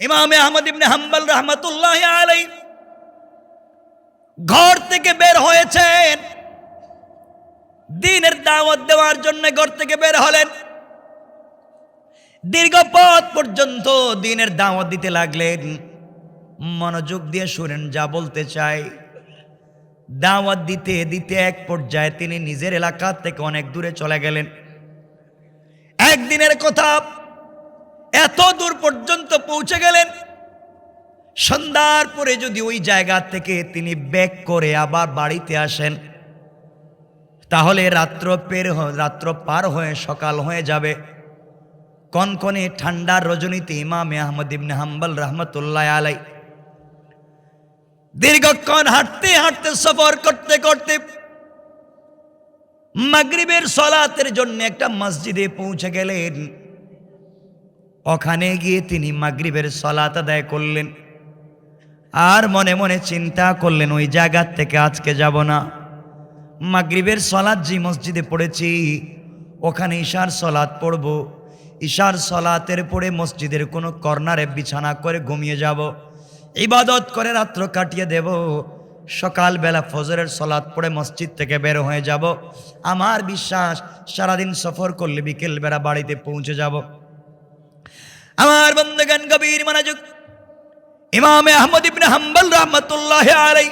ইমামে আহমদ ইবনে হাম্বাল রহমতুল্লাহ আলাই ঘর থেকে বের হয়েছেন। দিনের দাওয়াত দেওয়ার জন্য ঘর থেকে বের হলেন। দীর্ঘ পথ পর্যন্ত দিনের দাওয়াত দিতে লাগলেন। মনোযোগ দিয়ে শুনেন, যা বলতে চাই। দাওয়াত দিতে দিতে এক পর্যায়ে তিনি নিজের এলাকা থেকে অনেক দূরে চলে গেলেন। একদিনের কথা এত দূর পর্যন্ত পৌঁছে গেলেন। সন্ধ্যার পরে যদি ওই জায়গা থেকে তিনি ব্যাক করে আবার বাড়িতে আসেন, তাহলে রাত্র পের রাত্র পার হয়ে সকাল হয়ে যাবে। কনকনে ঠান্ডার রজনীতে ইমামে আহমদ ইবনে হাম্বল রহমতুল্লাহ আলাই দীর্ঘক্ষণ হাঁটতে হাঁটতে, সফর করতে করতে মাগরিবের সলাতের জন্য একটা মসজিদে পৌঁছে গেলেন। ওখানে গিয়ে তিনি মাগরিবের সলাত আদায় করলেন। আর মনে মনে চিন্তা করলেন, ওই জায়গার থেকে আজকে যাব না। মাগরিবের সলাৎ যে মসজিদে পড়েছি, ওখানে ঈশার সলাৎ পড়ব। ঈশার সলাতের পড়ে মসজিদের কোনো কর্নারে বিছানা করে ঘুমিয়ে যাব। ইবাদত করে রাত্র কাটিয়ে দেব। সকালবেলা ফজরের সলাৎ পড়ে মসজিদ থেকে বের হয়ে যাব। আমার বিশ্বাস, সারাদিন সফর করলে বিকেলবেলা বাড়িতে পৌঁছে যাব। আমার বন্ধগান গভীর মনোযোগ। ইমামে আহমদ ইবনে হাম্বল রহমতুল্লাহ আলাই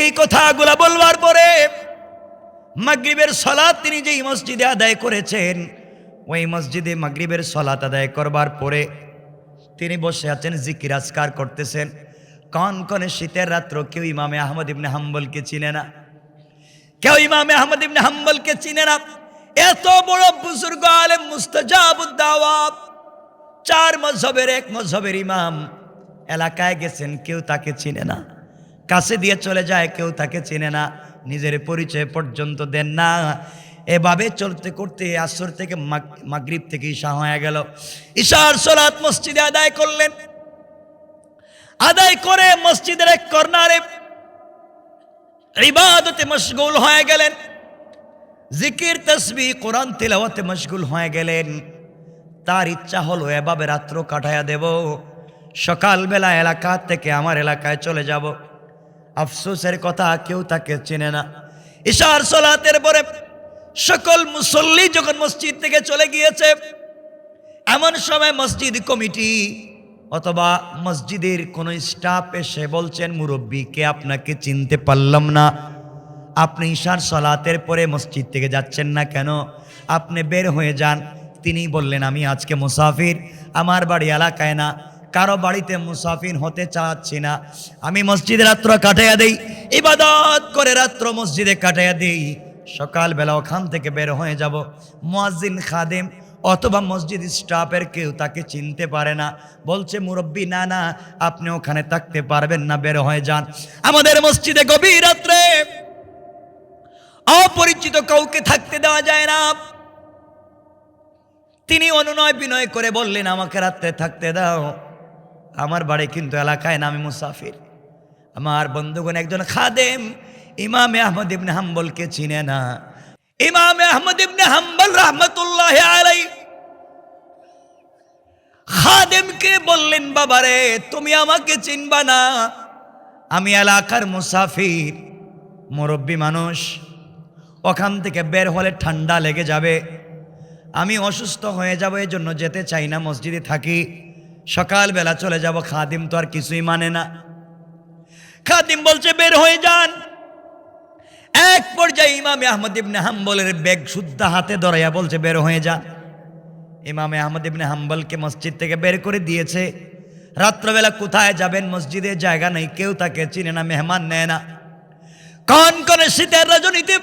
এই কথাগুলো বলবার পরে মাগরিবের সলাৎ তিনি যেই মসজিদে আদায় করেছেন, ওই মসজিদে মাগরিবের সলাৎ আদায় করবার পরে তিনি বসে আছেন, জিকির আজকার করতেছেন। কন কনে শীতের রাত্র কেউ ইমামে আহমদ ইবনে হাম্বলকে চিনে না। কেউ ইমামে আহমদ ইবনে হাম্বলকে চিনে না। এত বড় বুজুর্গ আলেম মুস্তাজাবুদ্দাওয়াব চার মজহবের, এক মজহবের ইমাম এলাকায় গেছেন, কেউ তাকে চিনে না। কাছে দিয়ে চলে যায়, কেউ তাকে চিনে না। নিজের পরিচয় পর্যন্ত দেন না। এভাবে চলতে করতে আসর থেকে মাগ- মাগরিব থেকে ঈশা হয়ে গেল। ঈশার সলাত মসজিদে আদায় করলেন। আদায় করে মসজিদের এক কর্নারে ইবাদতে মশগুল হয়ে গেলেন। জিকির তসবি কোরআন, তেলাওয়াতে মশগুল হয়ে গেলেন। তার ইচ্ছা হলো এভাবে রাত্র কাটায়া দেব। সকালবেলা এলাকা থেকে আমার এলাকায় চলে যাব। আফসোসের কথা কেউ তাকে চেনে না। ঈশার সলাতের পরে সকল মুসল্লি যখন মসজিদ থেকে চলে গিয়েছে, এমন সময় মসজিদ কমিটি অথবা মসজিদের কোনো স্টাফ এসে বলছেন মুরব্বীকে আপনাকে চিনতে পারলাম না? আপনি ঈশার সলাতের পরে মসজিদ থেকে যাচ্ছেন না কেন? আপনি বের হয়ে যান। তিনি বললেন, আমি আজকে মুসাফির, আমার বাড়ি এলাকায় না। কারও বাড়িতে মুসাফির হতে চাচ্ছি না। আমি মসজিদে রাত্র কাটাইয়া দেই, ইবাদত করে রাত্র মসজিদে কাটাইয়া দেই। সকালবেলা ওখান থেকে বের হয়ে যাব। মুয়াজ্জিন খাদেম অথবা মসজিদ স্টাফের কেউ তাকে চিনতে পারে না। বলছে, মুরব্বী, না না, আপনি ওখানে থাকতে পারবেন না, বের হয়ে যান। আমাদের মসজিদে গভীর রাত্রে অপরিচিত কাউকে থাকতে দেওয়া যায় না। তিনি অনুনয় বিনয় করে বললেন, আমাকে রাত্রে থাকতে দাও। আমার বাড়ি কিন্তু এলাকায় না, আমি মুসাফির। আমার বন্ধুগণ একজন খাদেম, ইমামে আহমদ ইবনে হাম্বলকে চিনে না। ইমামে আহমদ ইবনে হাম্বল রহমতুল্লাহ আলাই খাদেমকে বললেন, বাবারে, তুমি আমাকে চিনবা না। আমি এলাকার মুসাফির, মুরব্বী মানুষ। ওখান থেকে বের হলে ঠান্ডা লেগে যাবে। আমি অসুস্থ হয়ে যাব, এই জন্য যেতে চাই না, মসজিদে থাকি। সকালবেলা চলে যাব, খাদিম তো আর কিছুই মানে না। খাদিম বলছে, বের হয়ে যান। এক পর্যায়ে ইমামে আহমদ ইবনে হাম্বলের ব্যাগ শুদ্ধ হাতে ধরাইয়া বলছে, বের হয়ে যান। ইমামে আহমদ ইবনে হাম্বলকে মসজিদ থেকে বের করে দিয়েছে। রাত্রবেলা কোথায় যাবেন, মসজিদে জায়গা নেই, কেউ তাকে চিনে না, মেহমান নেয় না। কন কনে শীতের রজনীতে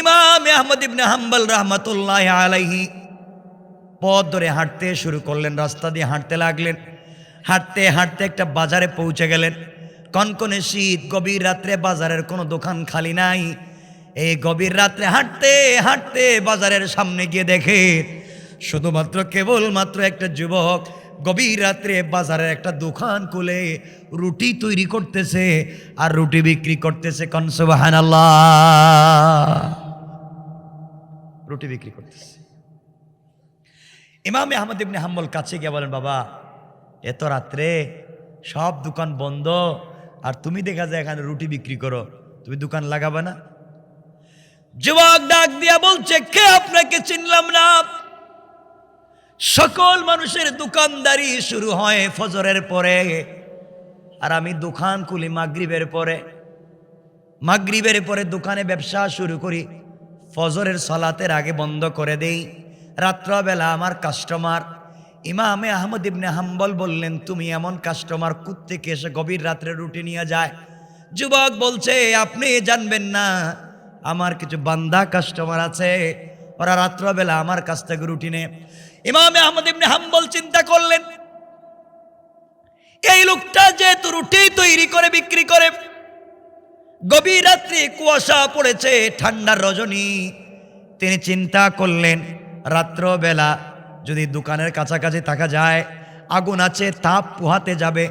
ইমাম আহমদ ইবনে হাম্বল রহমতুল্লাহ আলাইহি পথ ধরে হাঁটতে শুরু করলেন, রাস্তা দিয়ে হাঁটতে লাগলেন। হাঁটতে হাঁটতে একটা বাজারে পৌঁছে গেলেন। কনকনে শীত, গভীর রাত্রে বাজারের কোনো দোকান খালি নাই। এই গভীর রাত্রে হাঁটতে হাঁটতে বাজারের সামনে গিয়ে দেখে, শুধুমাত্র কেবলমাত্র একটা যুবক গভীর রাত্রে বাজারের একটা দোকান খুলে রুটি তৈরি করতেছে আর রুটি বিক্রি করতেছে কনসবাহান রুটি বিক্রি করতেছে। ইমামে আহমদ ইবনে হাম্বল কাছে গিয়ে বলেন, বাবা, এত রাত্রে সব দোকান বন্ধ আর তুমি দেখা যায় এখানে রুটি বিক্রি করো। তুমি দোকান লাগাবে না? যুবক ডাক দিয়া বলছে, কে আপনাকে চিনলাম না? সকল মানুষের দোকানদারি শুরু হয় ফজরের পরে। আর আমি দোকান খুলি মাগরিবের পরে। মাগরিবের পরে দোকানে ব্যবসা শুরু করি। ফজরের সলাতের আগে বন্ধ করে দেই। রাত্রবেলা আমার কাস্টমার, ইমামে আহমদ ইবনে হাম্বল বললেন, তুমি এমন কাস্টমার কুত্তেকে এসে গভীর রাত্রে রুটি নিয়ে যায়? যুবক বলছে, আপনি জানবেন না, আমার কিছু বান্দা কাস্টমার আছে। ওরা রাত্রবেলা আমার কাছ থেকে রুটি নেয়। ইমামে আহমদ ইবনে হাম্বল চিন্তা করলেন, এই লোকটা যেহেতু রুটি তৈরি করে, বিক্রি করে, গভীর রাত্রে কুয়াশা পড়েছে, ঠান্ডার রজনী, তিনি চিন্তা করলেন, রাত্রবেলা যদি দোকানের কাছাকাছি থাকা যায়, আগুন আছে, তাপ পোহাতে যাবে,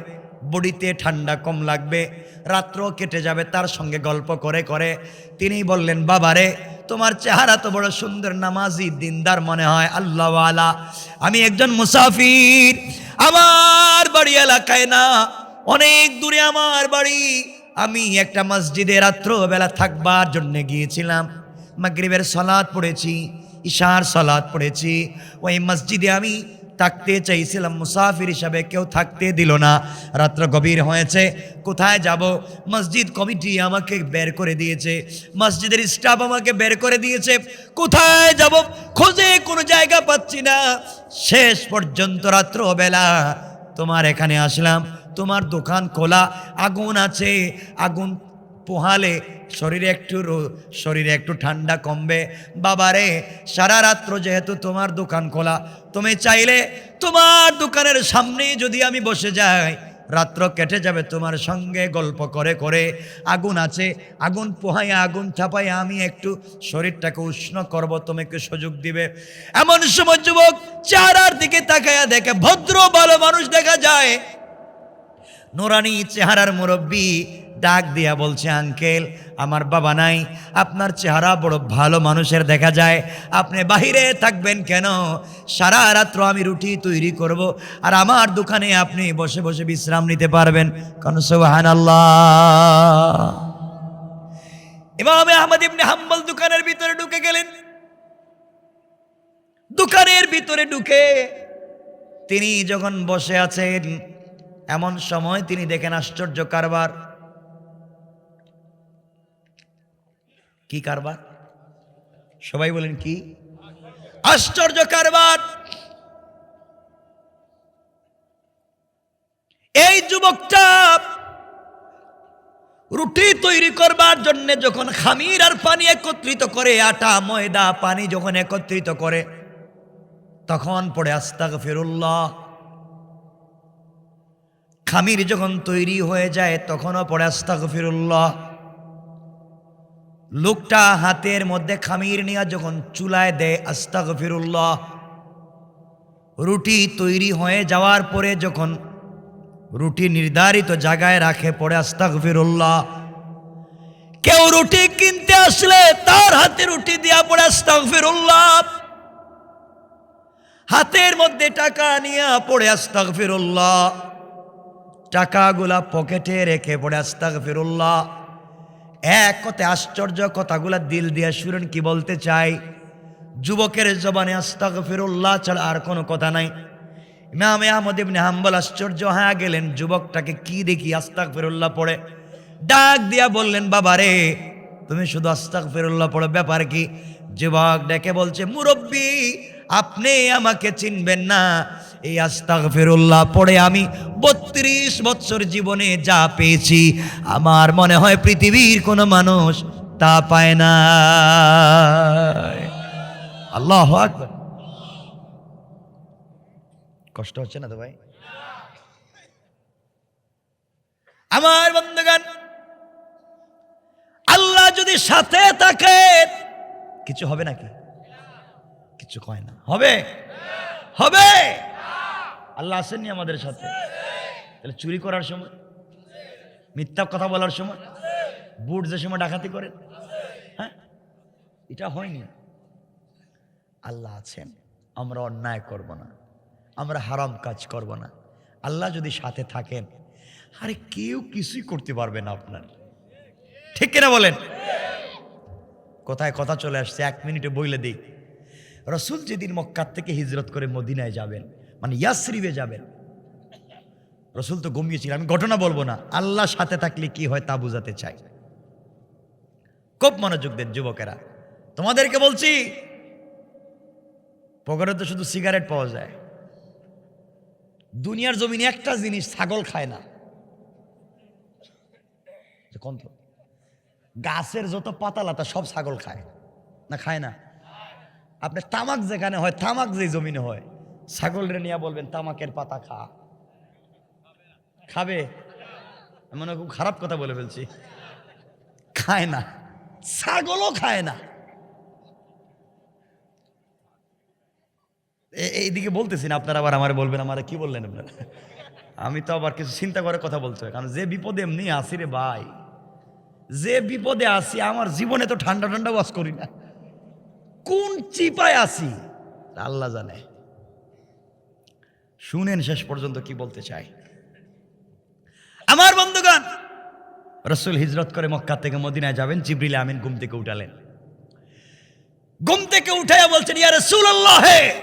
বডিতে ঠান্ডা কম লাগবে রাত্র কেটে যাবে, তার সঙ্গে গল্প করে করে তিনি বললেন, বাবারে তোমার চেহারা তো বড় সুন্দর, নামাজি, দিনদার মনে হয়, আল্লাহওয়ালা। আমি একজন মুসাফির, আমার বাড়ি এলাকায় না, অনেক দূরে আমার বাড়ি। আমি একটা মসজিদে রাত্রবেলা থাকবার জন্য গিয়েছিলাম। মাগরিবের সলাদ পড়েছি ইশার সলাদ পড়েছি। ওই মসজিদে আমি থাকতে চাইছিলাম, মুসাফির হিসাবে কেউ থাকতে দিল না। রাত্র গভীর হয়েছে, কোথায় যাব? মসজিদ কমিটি আমাকে বের করে দিয়েছে, মসজিদের স্টাফ আমাকে বের করে দিয়েছে, কোথায় যাব খোঁজে কোনো জায়গা পাচ্ছি না। শেষ পর্যন্ত রাত্রবেলা তোমার এখানে আসলাম, তোমার দোকান খোলা, আগুন আছে, আগুন পোহালে শরীরে একটু শরীরে একটু ঠান্ডা কমবে। বাবারে, সারা রাত্র যেহেতু তোমার দোকান খোলা, তুমি চাইলে তোমার দোকানের সামনে যদি আমি বসে যাই, রাত্র কেটে যাবে তোমার সঙ্গে গল্প করে করে। আগুন আছে, আগুন পোহাইয়া, আগুন ছাপাইয়া আমি একটু শরীরটাকে উষ্ণ করব তোমাকে সুযোগ দিবে। এমন সময় যুবক চারার দিকে তাকায়া দেখে, ভদ্র, ভালো মানুষ দেখা যায়। নোরানি চেহারার মুরব্বী ডাক দিয়া বলছে, আঙ্কেল, আমার বাবা নাই। আপনার চেহারা বড় ভালো মানুষের দেখা যায়। আপনি বাহিরে থাকবেন কেন? সারা রাত্র আমি রুটি তৈরি করব আর আমার দোকানে আপনি বসে বসে বিশ্রাম নিতে পারবেন। কারণ সোহান আল্লাহ ইমামে আহমদ ইবনে হাম্বল দোকানের ভিতরে ঢুকে গেলেন। দোকানের ভিতরে ঢুকে তিনি যখন বসে আছেন, এমন সময় তিনি দেখেন আশ্চর্য কারবার। কি কারবার? সবাই বলেন কি? আশ্চর্য কারবার! এই যুবকটা রুটি তৈরি করবার জন্য যখন খামির আর পানি একত্রিত করে, আটা, ময়দা, পানি যখন একত্রিত করে, তখন পড়ে আস্তাক ফিরুল্লাহ খামির যখন তৈরি হয়ে যায়, তখনও পড়ে আস্তাক ফিরুল্লাহ লোকটা হাতের মধ্যে খামির নিয়ে যখন চুলায় দেয় আস্তাক ফিরুল্লাহ রুটি তৈরি হয়ে যাওয়ার পরে যখন রুটি নির্ধারিত জায়গায় রাখে, পড়ে আস্তাক ফিরুল্লাহ কেউ রুটি কিনতে আসলে তার হাতে রুটি দিয়া পড়ে আস্তাক ফিরুল্লাহ হাতের মধ্যে টাকা নিয়ে পড়ে আস্তাক ফিরুল্লাহ টাকাগুলা পকেটে রেখে পড়ে আস্তাক ফিরুল্লাহ এক কথায় আশ্চর্য কথাগুলা দিল দিয়ে শুনেন কি বলতে চাই? যুবকের জবানে আস্তাক ফিরুল্লাহ ছাড়া আর কোনো কথা নাই। ইমামে আহমদ ইবনে হাম্বল আশ্চর্য হ্যাঁ গেলেন, যুবকটাকে কি দেখি আস্তাক ফিরুল্লাহ পড়ে। ডাক দিয়া বললেন বাবা রে তুমি শুধু আস্তাক ফিরুল্লাহ পড়ো, ব্যাপার কি? যুবক ডেকে বলছে, মুরব্বী, আপনি আমাকে চিনবেন না। এই আস্তাক ফিরুল্লাহ পড়ে আমি বত্রিশ বছর জীবনে যা পেয়েছি, আমার মনে হয় পৃথিবীর কোনো মানুষ তা পায় না। আল্লাহ কষ্ট হচ্ছে না তো ভাই? আমার বন্ধুগান আল্লাহ যদি সাথে থাকে কিছু হবে নাকি? কিছু কয় না। হবে? হবে? আল্লাহ আসেননি আমাদের সাথে। তাহলে চুরি করার সময়, মিথ্যা কথা বলার সময়, বুট যে সময় ডাকাতি করেন হ্যাঁ? এটা হয়নি। আল্লাহ আছেন, আমরা অন্যায় করব না। আমরা হারাম কাজ করব না। আল্লাহ যদি সাথে থাকেন, আরে কেউ কিছুই করতে পারবে না আপনার। ঠিক কিনা বলেন? কোথায় কথা চলে আসছে, এক মিনিটে বইলে দিই। রসুল যেদিন মক্কার থেকে হিজরত করে মদিনায় যাবেন মানে ইয়াসরিবে যাবেন রসুল তো ঘুমিয়েছিল আমি ঘটনা বলব না। আল্লাহ সাথে থাকলে কি হয় তা বুঝাতে চাই। খুব মনোযোগ দেন যুবকেরা। তোমাদেরকে বলছি, পকেটে তো শুধু সিগারেট পাওয়া যায়। দুনিয়ার জমিনে একটা জিনিস ছাগল খায় না। গাছের যত পাতা লাতা সব ছাগল খায়। না খায় না। আপনার তামাক যেখানে হয়, তামাক যে জমিনে হয় ছাগলরে নিয়ে বলবেন, তামাকের পাতা খা। খাবে? মনে খুব খারাপ কথা বলে ফেলছি। খায় না। ছাগলও খায় না। এইদিকে বলতেছি না, আপনারা আবার আমার বলবেন, আমার কি বললেন আপনারা? আমি তো আবার কিছু চিন্তা করে কথা বলতে কারণ যে বিপদে এমনি আসি রে ভাই, যে বিপদে আসি আমার জীবনে তো ঠান্ডা ঠান্ডা বাস করি না। কোন চিপায় আসি আল্লাহ জানে। শুনেন শেষ পর্যন্ত কি বলতে চাই। আমার বন্ধুগণ, রসুল হিজরত করে মক্কা থেকে মদিনায় যাবেন, জিবরিল আমিন ঘুম থেকে উঠালেন। ঘুম থেকে উঠাইয়া বলছেন, ইয়া রসুল আল্লাহে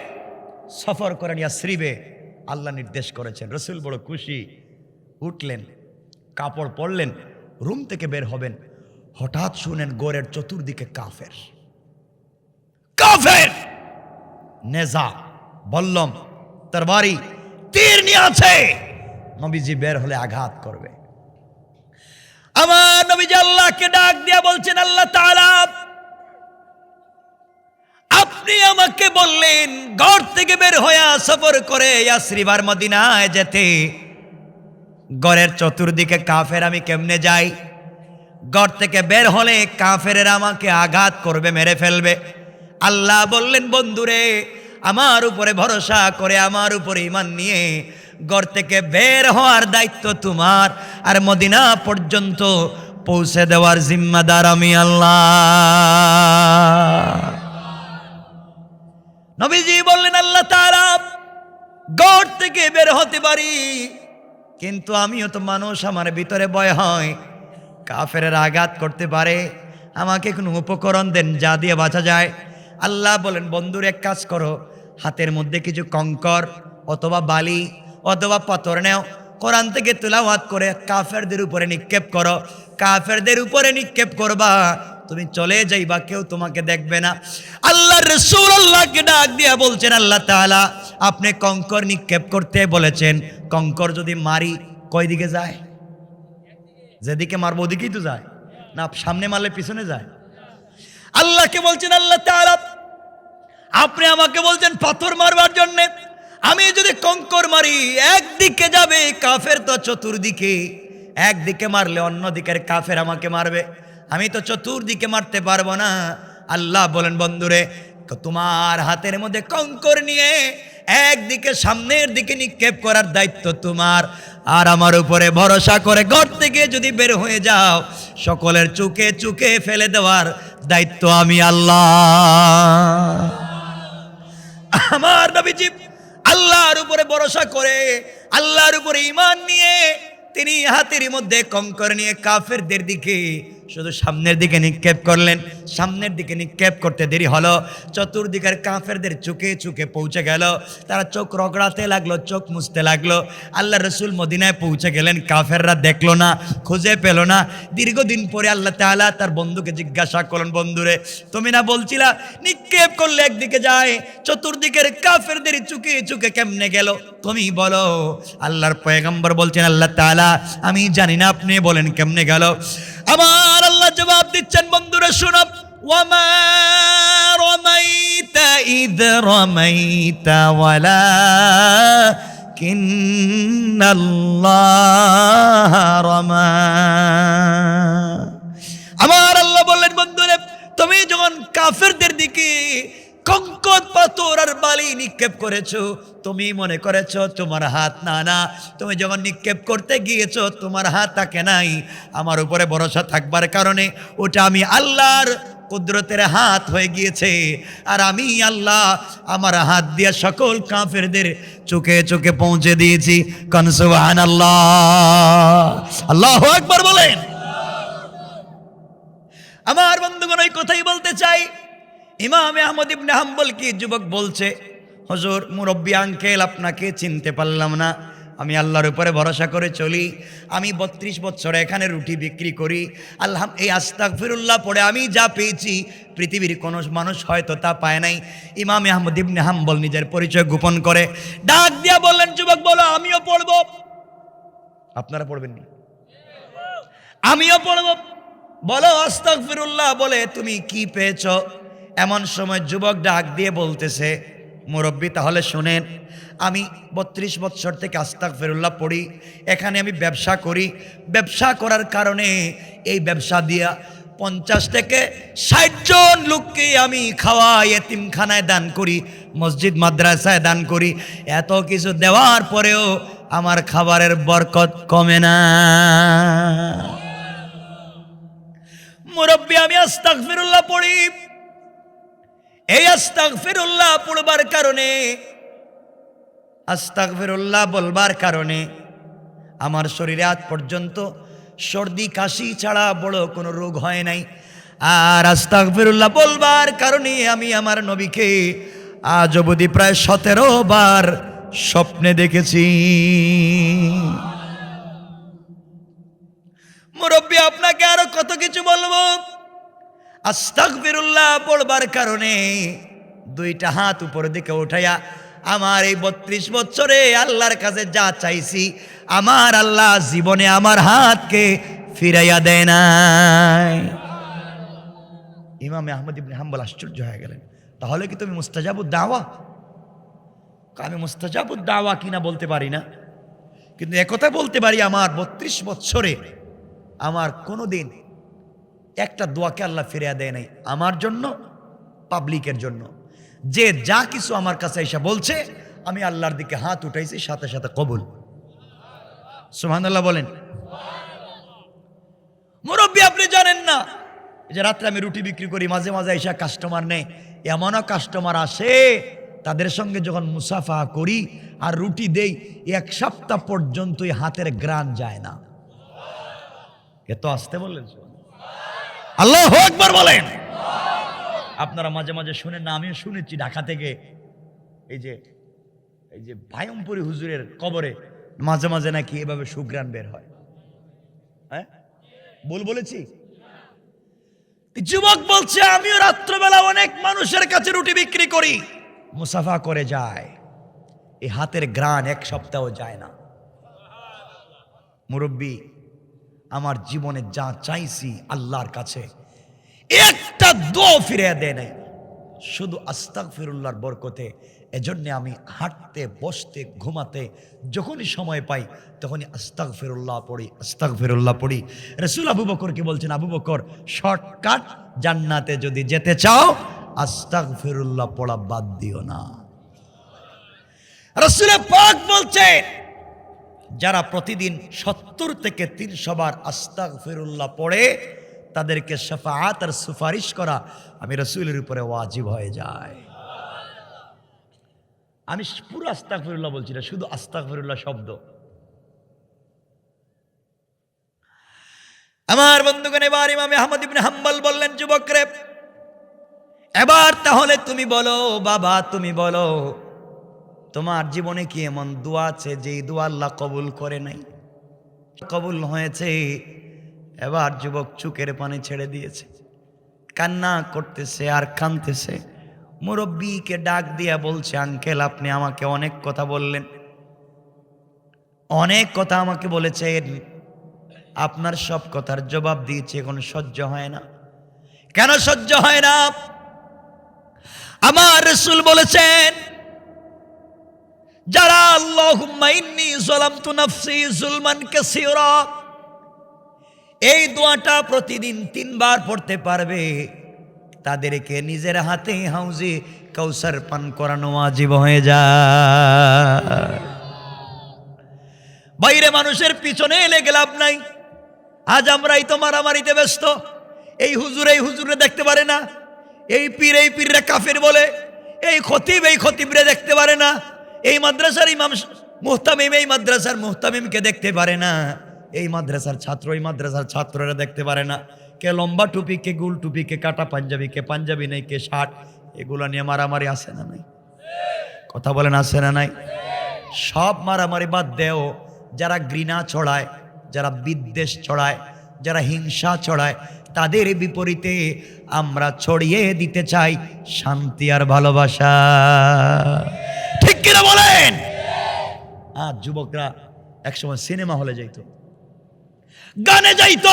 সফর করেন, ইয়া শ্রীবে। আল্লাহ নির্দেশ করেছেন। রসুল বড় খুশি। উঠলেন, কাপড় পরলেন, রুম থেকে বের হবেন। হঠাৎ শুনেন গোরের চতুর্দিকে কাফের। কাফের! নেজা, বল্লম তরবারি তীর নিয়ে আছে। নবীজি বের হলে আঘাত করবে। আমার নবীজি আল্লাহকে ডাক দিয়া বলছেন, আল্লাহ তাআলা, আপনি আমাকে বললেন, ঘর থেকে বের হয়ে সফর করে ইয়াসরিবার মদিনায় যেতে। ঘরের চতুর্দিকে কাফের আমি কেমনে যাই? ঘর থেকে বের হলে কাফেরের আমাকে আঘাত করবে, মেরে ফেলবে। আল্লাহ বললেন, বন্ধুরে আমার উপরে ভরসা করে, আমার উপরে ইমান নিয়ে ঘর থেকে বের হওয়ার দায়িত্ব তোমার। আর মদিনা পর্যন্ত পৌঁছে দেওয়ার জিম্মাদার আমি আল্লাহ। নবীজি বললেন, আল্লাহ তারা গড় থেকে বের হতে পারি, কিন্তু আমিও তো মানুষ, আমার ভিতরে ভয় হয়। কাফের আঘাত করতে পারে, আমাকে কোনো উপকরণ দেন, যা দিয়ে বাঁচা যায়। আল্লাহ বলেন, বন্ধুর এক কাজ করো হাতের মধ্যে কিছু কঙ্কর অথবা বালি অথবা পাথর নেও। কোরআন থেকে তুলাওয়াত করে কাফেরদের উপরে নিক্ষেপ করো। কাফেরদের উপরে নিক্ষেপ করবা, তুমি চলে যাইবা, কেউ তোমাকে দেখবে না। আল্লাহ রসুল আল্লাহকে ডাক দিয়া বলছেন, আল্লাহ তাআলা, আপনি কঙ্কর নিক্ষেপ করতে বলেছেন। কঙ্কর যদি মারি কয় দিকে যায়? যেদিকে মারবো, ওদিকেই তো যায়। না, সামনে মারলে পিছনে যায়? আল্লাহকে বলছেন, আল্লাহ তাআলা আপনি আমাকে বলছেন পাথর মারবার জন্যে। আমি যদি কঙ্কর মারি, একদিকে যাবে কাফের তো চতুর্দিকে। একদিকে মারলে অন্য দিকের কাফের আমাকে মারবে। আমি তো চতুর্দিকে মারতে পারব না। আল্লাহ বলেন, বন্ধুরে, তোমার হাতের মধ্যে কঙ্কর নিয়ে একদিকে সামনের দিকে নিক্ষেপ করার দায়িত্ব তোমার। আর আমার উপরে ভরসা করে ঘর থেকে যদি বের হয়ে যাও, সকলের চুকে চুকে ফেলে দেওয়ার দায়িত্ব আমি আল্লাহ। আমার নবীজি আল্লাহর উপরে ভরসা করে, আল্লাহর উপরে ইমান নিয়ে তিনি হাতের মধ্যে কঙ্কর নিয়ে কাফেরদের দিকে শুধু সামনের দিকে নিক্ষেপ করলেন। সামনের দিকে নিক্ষেপ করতে দেরি হলো। চতুর্দিকের কাফেরদের চুকে চুকে পৌঁছে গেল। তারা চোখ রগড়াতে লাগল, চোখ মুছতে লাগল। আল্লাহ রসুল মদিনায় পৌঁছে গেলেন। কাফেররা দেখল না, খুঁজে পেল না। দীর্ঘদিন পরে আল্লাহ তাআলা তার বন্ধুকে জিজ্ঞাসা করলেন, বন্ধুরে, তুমি না বলছিলা নিক্ষেপ করলে একদিকে যায়, চতুর্দিকের কাফেরদের চুকে চুকে কেমনে গেল? তুমি বলো। আল্লাহর পয়গম্বর বলছেন, আল্লাহ তাআলা, আমি জানি না আপনি বলেন কেমনে গেল? আমার আল্লাহ জবাব দিচ্ছেন, বন্ধুরা শুনব ইদ ওয়ালা রমা। আমার আল্লাহ বললেন, বন্ধুরে, তুমি যখন কাফেরদের দিকে কঙ্কর পাথর আর বালি নিক্ষেপ করেছ। তুমি মনে করেছ তোমার হাত না না। তুমি যখন নিক্ষেপ করতে গিয়েছো, তোমার হাত থাকে নাই। আমার উপরে ভরসা থাকবার কারণে ওটা আমি আল্লাহর কুদরতের হাত হয়ে গিয়েছে। আর আমি আল্লাহ আমার হাত দিয়ে সকল কাফেরদের চোখে চোখে পৌঁছে দিয়েছি। কনসুবাহান আল্লাহ আল্লাহ একবার বলেন। আমার বন্ধুগণ, ওই কথাই বলতে চাই। ইমাম আহমদ ইবনে হাম্বল কি যুবক বলছে? হজুর, মুরব্বী আঙ্কেল, আপনাকে চিনতে পারলাম না। আমি আল্লাহর উপরে ভরসা করে চলি। আমি বত্রিশ বছর এখানে রুটি বিক্রি করি। আল্লাহ এই আস্তাক ফিরুল্লাহ পড়ে আমি যা পেয়েছি, পৃথিবীর কোনো মানুষ হয়তো তা পায় নাই। ইমাম আহমদ ইবনে হাম্বল নিজের পরিচয় গোপন করে ডাক দিয়া বললেন, যুবক, বলো, আমিও পড়ব। আপনারা পড়বেন নি? আমিও পড়ব। বলো আস্তাক ফিরুল্লাহ বলে, তুমি কি পেয়েছ? এমন সময় যুবক ডাক দিয়ে বলতেছে, মুরব্বী, তাহলে শোনেন, আমি বত্রিশ বৎসর থেকে আস্তাক ফিরুল্লাহ পড়ি, এখানে আমি ব্যবসা করি। ব্যবসা করার কারণে এই ব্যবসা দিয়া পঞ্চাশ থেকে ষাট জন লোককে আমি খাওয়াই, এতিমখানায় দান করি, মসজিদ, মাদ্রাসায় দান করি। এত কিছু দেওয়ার পরেও আমার খাবারের বরকত কমে না। মুরব্বী, আমি আস্তাক ফিরুল্লাহ পড়ি। এই আস্তাক ফিরুল্লাহ পড়বার কারণে আস্তাক ফিরুল্লাহ বলবার কারণে আমার শরীরে আজ পর্যন্ত সর্দি, কাশি ছাড়া বড় কোনো রোগ হয় নাই। আর আস্তাক ফিরুল্লাহ বলবার কারণে আমি আমার নবীকে আজ অবধি প্রায় সতেরো বার স্বপ্নে দেখেছি। মুরব্বী, আপনাকে আরও কত কিছু বলব? আস্তাক ফিরুল্লাহ পড়বার কারণে দুইটা হাত উপরের দিকে উঠাইয়া, আমার এই বত্রিশ বছরে আল্লাহর কাছে যা চাইছি, আমার আল্লাহ জীবনে আমার হাতকে ফিরাইয়া দেয় নাই। ইমামে আহমদ ইবনে হাম্বল আশ্চর্য হয়ে গেলেন, তাহলে কি তুমি মুস্তাজাবুদ দাওয়া? আমি মুস্তাজাবুদ দাওয়া কিনা বলতে পারি না। কিন্তু একথা বলতে পারি, আমার বত্রিশ বছরে আমার কোনো দিন একটা দোয়াকে আল্লাহ ফিরিয়ে দেয় নাই আমার জন্য পাবলিকের জন্য। যে যা কিছু আমার কাছে এসে বলছে, আমি আল্লাহর দিকে হাত উঠাইছি, সাথে সাথে কবুল। সুহানাল্লাহ বলেন। মুরব্বী, আপনি জানেন না যে রাত্রে আমি রুটি বিক্রি করি, মাঝে মাঝে এসে কাস্টমার নেই এমনও কাস্টমার আসে, তাদের সঙ্গে যখন মুসাফা করি আর রুটি দেই, এক সপ্তাহ পর্যন্তই হাতের গ্রান যায় না। এত আসতে বললেন আল্লাহ একবার বলেন। আপনারা মাঝে মাঝে শুনেন না, আমিও শুনেছি ঢাকা থেকে এই যে এই যে ভায়মপুরি হুজুরের কবরে মাঝে মাঝে নাকি এভাবে সুগ্রাণ বের হয়। হ্যাঁ? বল বলেছি? যুবক বলছে, আমিও রাত্রবেলা অনেক মানুষের কাছে রুটি বিক্রি করি। মুসাফা করে যায়। এই হাতের গ্রান এক সপ্তাহ যায় না। মুরব্বী আমার জীবনে যা চাইছি আল্লাহর কাছে, একটা দো ফিরে দেয় নাই। শুধু আস্তাক ফিরুল্লাহর বরকতে, এজন্যে আমি হাঁটতে, বসতে, ঘুমাতে, যখনই সময় পাই, তখনই আস্তাক ফিরুল্লাহ পড়ি আস্তাক ফিরুল্লাহ পড়ি। রসুল আবু বকরকে বলছেন, আবু বকর, শর্টকাট জান্নাতে যদি যেতে চাও আস্তাক ফিরুল্লাহ পড়া বাদ দিও না। রসুল পাক বলছে যারা প্রতিদিন সত্তর থেকে তিনশো বার আস্তাক ফিরুল্লাহ পড়ে, তাদেরকে সাফাত আর সুপারিশ করা আমি রসুলের উপরে ওয়াজিব হয়ে যায়। আমি পুরো আস্তাক ফিরুল্লাহ বলছি না, শুধু আস্তাক ফিরুল্লাহ শব্দ। আমার বন্ধুগণ, এবার ইমামে আহমদ ইবনে হাম্বল বললেন, যুবকরে, এবার তাহলে তুমি বলো, বাবা তুমি বলো তোমার জীবনে কি এমন দোয়া আছে যে দোয়া আল্লাহ কবুল করে নাই? কবুল হয়েছে। এবার যুবক চুকের পানি ছেড়ে দিয়েছে। কান্না করতেছে আর কানতেছে মুরব্বীকে ডাক দিয়া বলছে, আঙ্কেল, আপনি আমাকে অনেক কথা বললেন। অনেক কথা আমাকে বলেছেন। আপনার সব কথার জবাব দিয়েছে, এখন সহ্য হয় না। কেন সহ্য হয় না? আমার রসুল বলেছেন যারা এই দোয়াটা প্রতিদিন তিনবার পড়তে পারবে। তাদেরকে নিজের হাতে হাউজে কৌসার পান করানো আজীব হয়ে যায়। বাইরে মানুষের পিছনে লেগে লাভ নাই। আজ আমরাই তো মারামারিতে ব্যস্ত। এই হুজুর এই হুজুরে দেখতে পারে না। এই পীর এই পীররা কাফের বলে। এই খতিব এই খতিবরে দেখতে পারে না। এই মাদ্রাসার ইমাম মুহতামিম, এই মাদ্রাসার মুহতামিমকে দেখতে পারে না। এই মাদ্রাসার ছাত্র, এই মাদ্রাসার ছাত্ররা দেখতে পারে না। কে লম্বা টুপি, কে গুল টুপি, কে কাটা পাঞ্জাবি, কে পাঞ্জাবি নেই, কে শার্ট, এগুলো নিয়ে মারামারি আসে না নাই? কথা বলেন আসে না নাই? সব মারামারি বাদ দেও। যারা ঘৃণা ছড়ায়, যারা বিদ্বেষ ছড়ায়, যারা হিংসা ছড়ায়, তাদের বিপরীতে আমরা ছড়িয়ে দিতে চাই শান্তি আর ভালোবাসা। কিনা বলেন। আর যুবকরা একসময় সিনেমা হলে যাইত। গানে যাইত।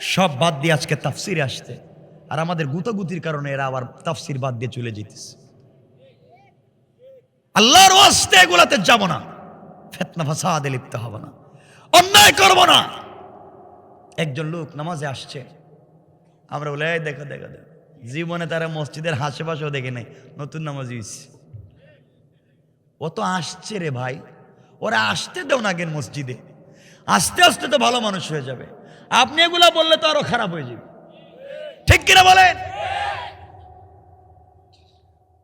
সব বাদ দিয়ে আজকে তাফসিরে আসতে আর আমাদের গুতাগুতির কারণে এরা আবার তাফসির বাদ দিয়ে চলে যেতেছে। আল্লাহর ওয়াস্তে এগুলাতে যাব না। ফেতনা ফাসাদে লিপ্ত হব না। অন্যায় করব না। একজন লোক নামাজে আসছে। আমরা বলে "এই দেখো দেখো দেখো। জীবনে তারা মসজিদের আশেপাশেও দেখে নাই। নতুন নামাজ হইছে। ও তো আসছে রে ভাই। ওরা আসতে দেও না আগের মসজিদে। আস্তে আস্তে তো ভালো মানুষ হয়ে যাবে। আপনি এগুলা বললে তো আরও খারাপ হয়ে যাবে। ঠিক কিনা বলেন?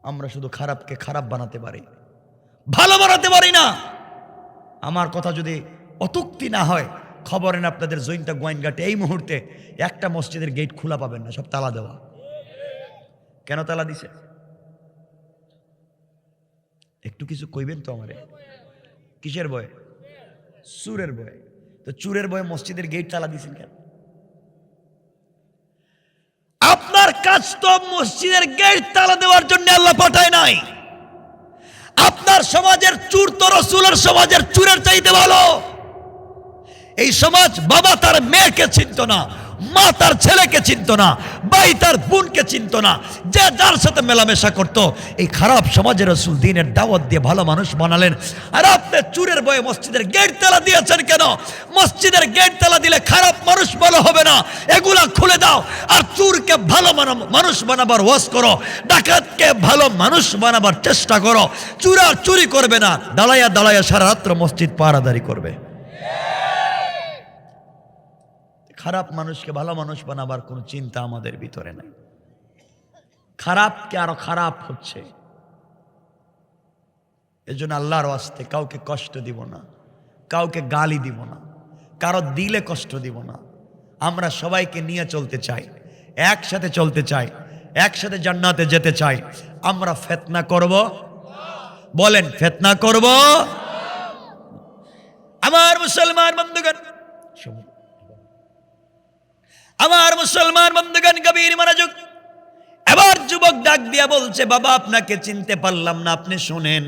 আমরা শুধু খারাপকে খারাপ বানাতে পারি। ভালো বানাতে পারি না। আমার কথা যদি অতুক্তি না হয় খবরেন আপনাদের জৈনটা গোয়াইনঘাটে এই মুহূর্তে একটা মসজিদের গেট খোলা পাবেন না, সব তালা দেওয়া। কেন তালা দিছে? একটু কিছু কইবেন তো আমারে? কিসের বয়ে চুরের বয়ে তো চুরের বয়ে মসজিদের গেট তালা দিছেন কেন? আপনার কাজ তো মসজিদের গেট তালা দেওয়ার জন্য আল্লাহ পাঠায় নাই। আপনার সমাজের চুর তো রসুলের সমাজের চুরের চাইতে ভালো। এই সমাজ বাবা তার মেয়েকে চিনত না। মা তার ছেলেকে চিনত না, ভাই তার বোনকে চিনত না, যে যার সাথে মেলামেশা করত। এই খারাপ সমাজের রসুল দিনের দাওয়াত দিয়ে ভালো মানুষ বানালেন। আর আপনি চুরের বয়ে মসজিদের গেট তালা দিয়েছেন কেন? মসজিদের গেট তালা দিলে খারাপ মানুষ ভালো হবে না। এগুলা খুলে দাও। আর চুরকে ভালো মানুষ বানাবার ওয়াজ করো। ডাকাতকে ভালো মানুষ বানাবার চেষ্টা করো। চুরা চুরি করবে না। দাঁড়াইয়া দাঁড়াইয়া সারা রাত্র মসজিদ পাহারাদারি করবে। খারাপ মানুষকে ভালো মানুষ বানাবার কোনো চিন্তা আমাদের ভিতরে নাই। খারাপকে আরও খারাপ হচ্ছে। এজন্য আল্লাহর ওয়াস্তে কাউকে কষ্ট দিব না, কাউকে গালি দিব না, কারও দিলে কষ্ট দিব না। আমরা সবাইকে নিয়ে চলতে চাই, একসাথে চলতে চাই, একসাথে জান্নাতে যেতে চাই। আমরা ফেতনা করব। বলেন, ফেতনা করব। আমার মুসলমান বন্ধুগণ। আমার মুসলমান বন্ধুগণ কবির মনোযোগ। এবার যুবক ডাক দিয়া বলছে, বাবা, আপনাকে চিনতে পারলাম না, আপনি শুনেন।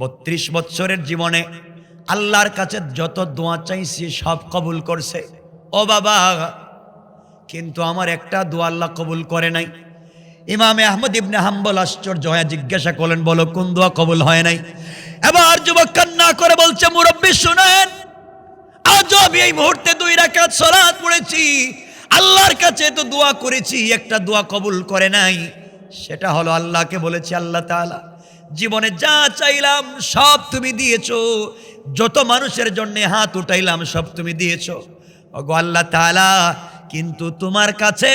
বত্রিশ বৎসরের জীবনে আল্লাহর কাছে যত দোয়া চাইছি, সব কবুল করছে। ও বাবা, কিন্তু আমার একটা দোয়া আল্লাহ কবুল করে নাই। ইমামে আহমদ ইবনে হাম্বল আশ্চর্য হয়ে জিজ্ঞাসা করলেন, বলো, কোন দোয়া কবুল হয় নাই? এবার যুবক কান্না করে বলছে, মুরব্বী, শুনেন, আজও আমি এই মুহূর্তে দুই রাকাত সালাত পড়েছি। আল্লাহর কাছে তো দোয়া করেছি, একটা দোয়া কবুল করে নাই। সেটা হলো আল্লাহকে বলেছি, আল্লাহ তালা জীবনে যা চাইলাম সব তুমি দিয়েছ। যত মানুষের জন্য হাত উঠাইলাম সব তুমি দিয়েছ। ও গো আল্লাহ তালা কিন্তু তোমার কাছে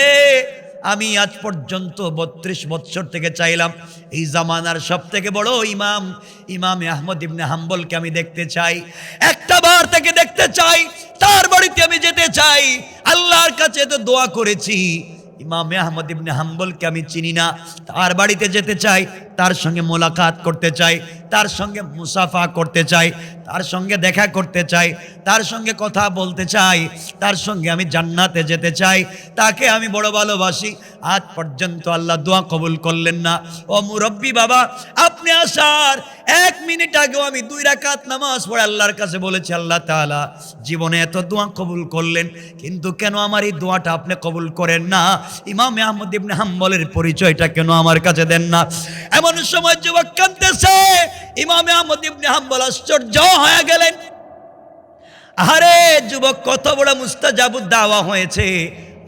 আমি আজ পর্যন্ত বত্রিশ বৎসর থেকে চাইলাম। এই জামানার সব থেকে বড় ইমাম ইমাম আহমদ ইবনে হাম্বলকে আমি দেখতে চাই। একটা বার থেকে দেখতে চাই, তার বাড়িতে আমি যেতে চাই। আল্লাহর কাছে তো দোয়া করেছি, ইমাম আহমদ ইবনে হাম্বলকে আমি চিনি না, তার বাড়িতে যেতে চাই। তার সঙ্গে মোলাকাত করতে চাই, তার সঙ্গে মুসাফা করতে চাই, তার সঙ্গে দেখা করতে চাই, তার সঙ্গে কথা বলতে চাই, তার সঙ্গে আমি জান্নাতে যেতে চাই, তাকে আমি বড় ভালোবাসি। আজ পর্যন্ত আল্লাহ দোয়া কবুল করলেন না। ও মুরব্বী বাবা, আপনি আসার এক মিনিট আগেও আমি দুই রাকাত নামাজ পড়ে আল্লাহর কাছে বলেছি, আল্লাহ তাআলা জীবনে এত দোয়া কবুল করলেন, কিন্তু কেন আমার এই দোয়াটা আপনি কবুল করেন না? ইমাম আহমদ ইবনে হাম্বলের পরিচয়টা কেন আমার কাছে দেন না? এমন সময় যুবক কানতেছে ইমামে আহমদ ইবনে হাম্বল আশ্চর্য হয়ে গেলেন। আরে যুবক, কত বড় মুস্তাজাবুদ দাওয়া হয়েছে।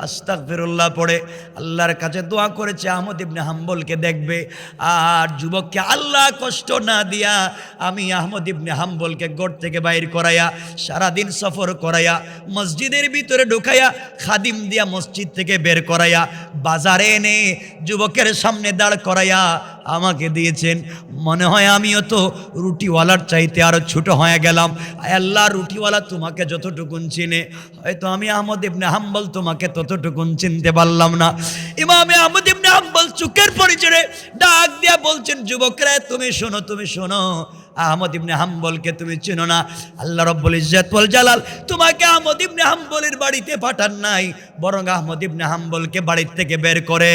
আস্তাগফিরুল্লাহ পড়ে, আল্লাহর কাছে দোয়া করেছে, আহমদ ইবনে হাম্বলকে দেখবে। আর যুবককে আল্লাহ কষ্ট না দিয়া আমি আহমদ ইবনে হাম্বলকে গড় থেকে বাইর করাইয়া, সারাদিন সফর করাইয়া, মসজিদের ভিতরে ঢুকাইয়া, খাদিম দিয়া মসজিদ থেকে বের করাইয়া, বাজারে এনে যুবকের সামনে দাঁড় করাইয়া আমাকে দিয়েছেন। মনে হয় আমিও তো রুটিওয়ালার চাইতে আরও ছোট হয়ে গেলাম। আল্লাহ, রুটিওয়ালা তোমাকে যতটুকুন চিনে, হয়তো আমি আহমদ ইবনে হাম্বল তোমাকে ততটুকুন চিনতে পারলাম না। ইমামে আহমদ ইবনে হাম্বল চোখের পরিচয়ে ডাক দিয়া বলছেন, যুবকরা, তুমি শোনো তুমি শোনো। আহমদ ইবনে হাম্বলকে তুমি চিনো না। আল্লাহ রব্বুল ইজ্জত ওয়াল জালাল তোমাকে আহমদ ইবনে হাম্বলের বাড়িতে পাঠান নাই, বরং আহমদ ইবনে হাম্বলকে বাড়ির থেকে বের করে,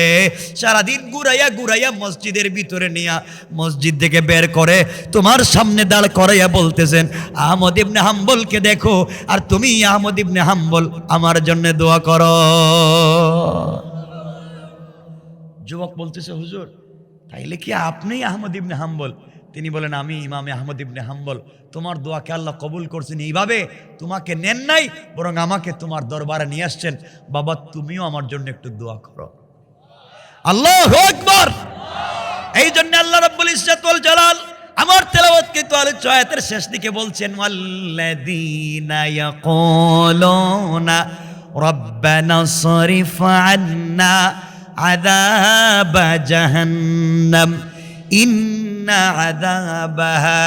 সারাদিন ঘুরাইয়া ঘুরাইয়া মসজিদের ভিতরে নিয়া মসজিদ থেকে বের করে তোমার সামনে দাঁড় করাইয়া বলতেছেন, আহমদ ইবনে হাম্বলকে দেখো, আর তুমি আহমদ ইবনে হাম্বল, আমার জন্য দোয়া করো। যুবক বলতেছে, হুজুর, তাইলে কি আপনি আহমদ ইবনে হাম্বল? তিনি বলেন, আমি ইমামে আহমদ ইবনে হাম্বল, তোমার দোয়াকে আল্লাহ কবুল করছেন এইভাবে তোমাকে নেন নাই, বরং আমাকে তোমার দরবারে নিয়ে আসছেন। বাবা, তুমিও আমার জন্য একটু দোয়া করো। আল্লাহ আকবার! এই জন্য আল্লাহ রাব্বুল ইজ্জাতুল জালাল আমার তেলাওয়াত কিন্তু আলোচ্য আয়াতের শেষ দিকে বলছেন, ওয়াল্লাযীনা ইয়াকুলুনা রব্বানা সরিফ আন্না আযাব জাহান্নাম ইন্না আযাবাহা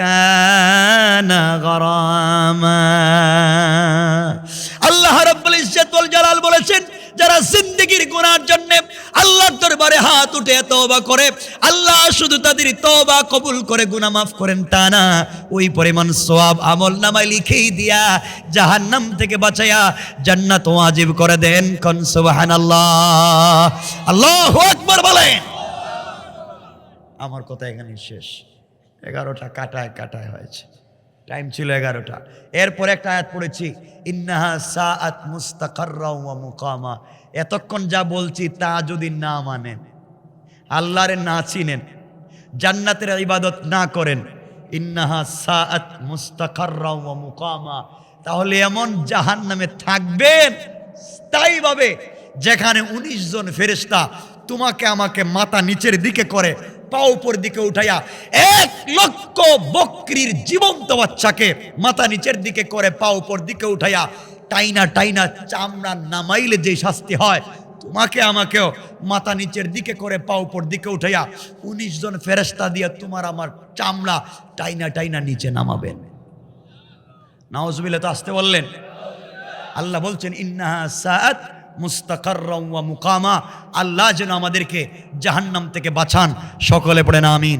কানা গরামা আল্লাহ রাব্বুল ইজ্জাতুল জালাল বলেছেন, যারা জিন্দগির গুনার জন্য আল্লাহর দরবারে হাত উঠে তওবা করে, আল্লাহ শুধু তাদের তওবা কবুল করে গুনাহ মাফ করেন তা না, ওই পরিমাণ সওয়াব আমল নামায় লিখেই দিয়া জাহান্নাম থেকে বাঁচায়া জান্নাত ওয়াজিব করে দেন। কোন সুবহানাল্লাহ। আল্লাহু আকবার বলেন। আমার কথা এখানে শেষ। এগারোটা কাটায় কাটায় হয়েছে। টাইম ছিল এগারোটা। এরপর একটা আয়াত পড়েছি, ইন্নাহা সাআত মুস্তাকাররা মুকামা। এতক্ষণ যা বলছি তা যদি না মানেন, আল্লাহরে না চিনেন, জান্নাতের ইবাদত না করেন, ইন্নাহা সাআত মুস্তাকাররা মুকামা। তাহলে এমন জাহান নামে থাকবেন স্থায়ীভাবে, যেখানে উনিশ জন ফেরেশতা তোমাকে আমাকে মাথা নিচের দিকে করে পা উপর দিকে উঠাইয়া এক লক্ষ বকরির জীবন্ত বাচ্চাকে মাথা নিচের দিকে করে পা উপর দিকে উঠাইয়া, টাইনা টাইনা, চামড়া নামাইলে যে শাস্তি হয়, তোমাকে, আমাকেও মাথা নিচের দিকে করে পা উপর দিকে উঠাইয়া উনিশ জন ফেরেস্তা দিয়ে তোমার আমার চামড়া টাইনা টাইনা নিচে নামাবেন। নাওজবিল্লা তো আসতে বললেন। আল্লাহ বলছেন, ইন্নাহা সাআত মুস্তাকাররা মুকামা আল্লাহ যেন আমাদেরকে জাহান্নাম থেকে বাঁচান। সকলে পড়ে না আমিন।